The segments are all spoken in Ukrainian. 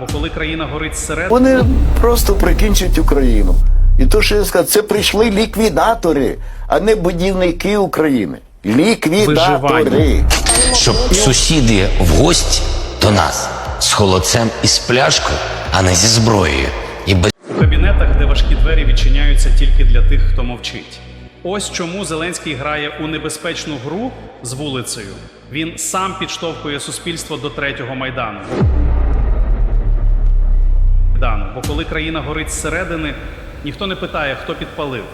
бо коли країна горить зсередини, Вони просто прикінчать Україну. І то, що я сказав, це прийшли ліквідатори, а не будівники України. Ліквідатори. Виживання. щоб сусіди в гості до нас з холодцем і з пляшкою, а не зі зброєю. І без у кабінетах, де важкі двері відчиняються тільки для тих, хто мовчить. Ось чому Зеленський грає у небезпечну гру з вулицею. Він сам підштовхує суспільство до третього майдану. Майдану. Бо коли країна горить зсередини, ніхто не питає, хто підпалив.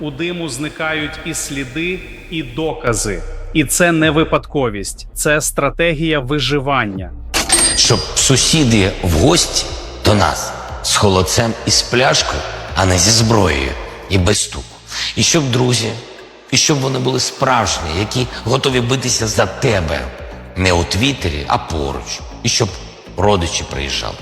У диму зникають і сліди, і докази. І це не випадковість, це стратегія виживання. щоб сусіди в гості до нас з холодцем і з пляшкою, а не зі зброєю і без стуку. І щоб друзі, і щоб вони були справжні, які готові битися за тебе не у Твіттері, а поруч. І щоб родичі приїжджали.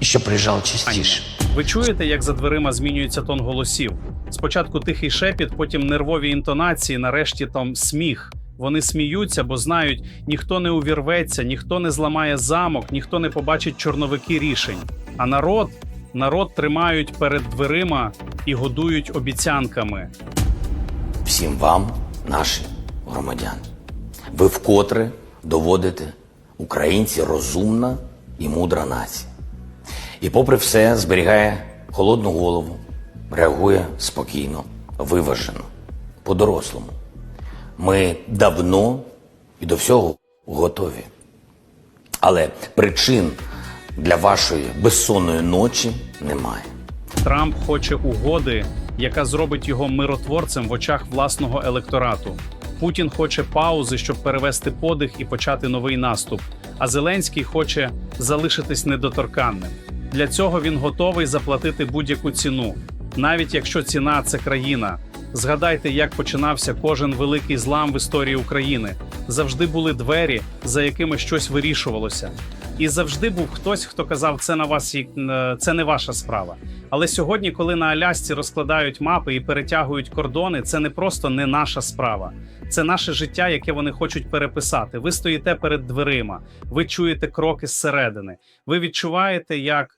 І щоб приїжджали частіше. Ви чуєте, як за дверима змінюється тон голосів? Спочатку тихий шепіт, потім нервові інтонації, нарешті там сміх. Вони сміються, бо знають, ніхто не увірветься, ніхто не зламає замок, ніхто не побачить чорновики рішень. А народ, народ тримають перед дверима і годують обіцянками. всім вам, наші громадяни. Ви вкотре доводите українці розумна і мудра нація. І попри все зберігає холодну голову, реагує спокійно, виважено, по-дорослому. Ми давно і до всього готові. Але причин для вашої безсонної ночі немає. Трамп хоче угоди, яка зробить його миротворцем в очах власного електорату. Путін хоче паузи, щоб перевести подих і почати новий наступ. А Зеленський хоче залишитись недоторканним. Для цього він готовий заплатити будь-яку ціну, навіть якщо ціна це країна. Згадайте, як починався кожен великий злам в історії України. Завжди були двері, за якими щось вирішувалося. І завжди був хтось, хто казав, це на вас е, це не ваша справа. Але сьогодні, коли на Алясці розкладають мапи і перетягують кордони, це не просто не наша справа. Це наше життя, яке вони хочуть переписати. Ви стоїте перед дверима, ви чуєте кроки зсередини. Ви відчуваєте, як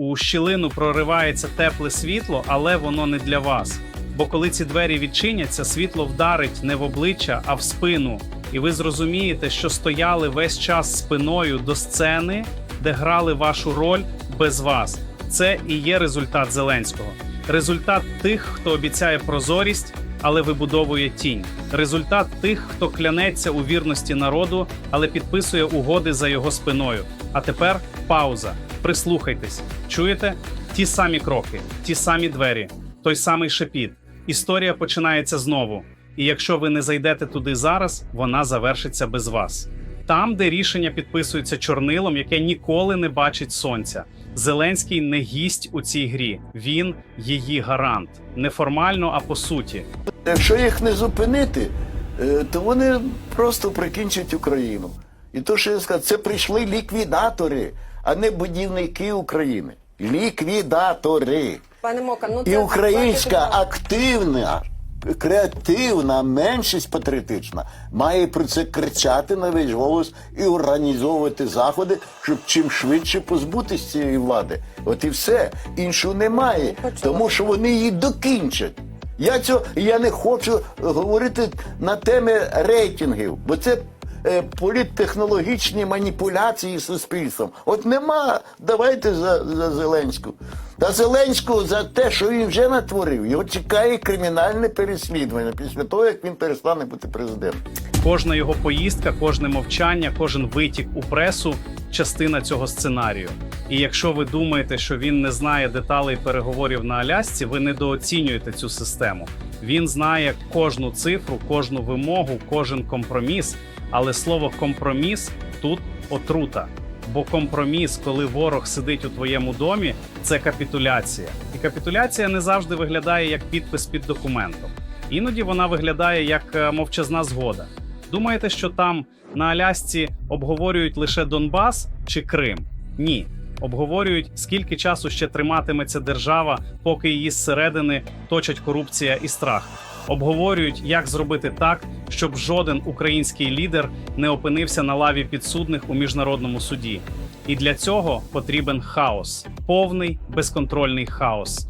у щілину проривається тепле світло, але воно не для вас. Бо коли ці двері відчиняться, світло вдарить не в обличчя, а в спину. І ви зрозумієте, що стояли весь час спиною до сцени, де грали вашу роль без вас. Це і є результат Зеленського. Результат тих, хто обіцяє прозорість, але вибудовує тінь. Результат тих, хто клянеться у вірності народу, але підписує угоди за його спиною. А тепер пауза. Прислухайтесь. Чуєте? Ті самі кроки, ті самі двері, той самий шепіт. Історія починається знову. І якщо ви не зайдете туди зараз, вона завершиться без вас. Там, де рішення підписується чорнилом, яке ніколи не бачить сонця. Зеленський не гість у цій грі. Він її гарант. Не формально, а по суті. Якщо їх не зупинити, е, то вони просто прикінчать Україну. І то, що я сказав, це прийшли ліквідатори, а не будівники України. Ліквідатори. Пане Мока, ну І українська активна, креативна меншість патріотична має про це кричати на весь голос і організовувати заходи, щоб чим швидше позбутися цієї влади. От і все. Іншого немає, тому що вони її докінчать. Я цього я не хочу говорити на теми рейтингів, бо це е, політтехнологічні маніпуляції з суспільством. От нема. Давайте за, за Зеленську. Та Зеленського за те, що він вже натворив, його чекає кримінальне переслідування після того, як він перестане бути президентом. Кожна його поїздка, кожне мовчання, кожен витік у пресу частина цього сценарію. І якщо ви думаєте, що він не знає деталей переговорів на Алясці, ви недооцінюєте цю систему. Він знає кожну цифру, кожну вимогу, кожен компроміс. Але слово компроміс тут отрута. Бо компроміс, коли ворог сидить у твоєму домі, це капітуляція. І капітуляція не завжди виглядає як підпис під документом. Іноді вона виглядає як е, мовчазна згода. Думаєте, що там на Алясці обговорюють лише Донбас чи Крим? Ні. Обговорюють, скільки часу ще триматиметься держава, поки її зсередини точать корупція і страх. Обговорюють, як зробити так, щоб жоден український лідер не опинився на лаві підсудних у міжнародному суді. І для цього потрібен хаос, повний безконтрольний хаос.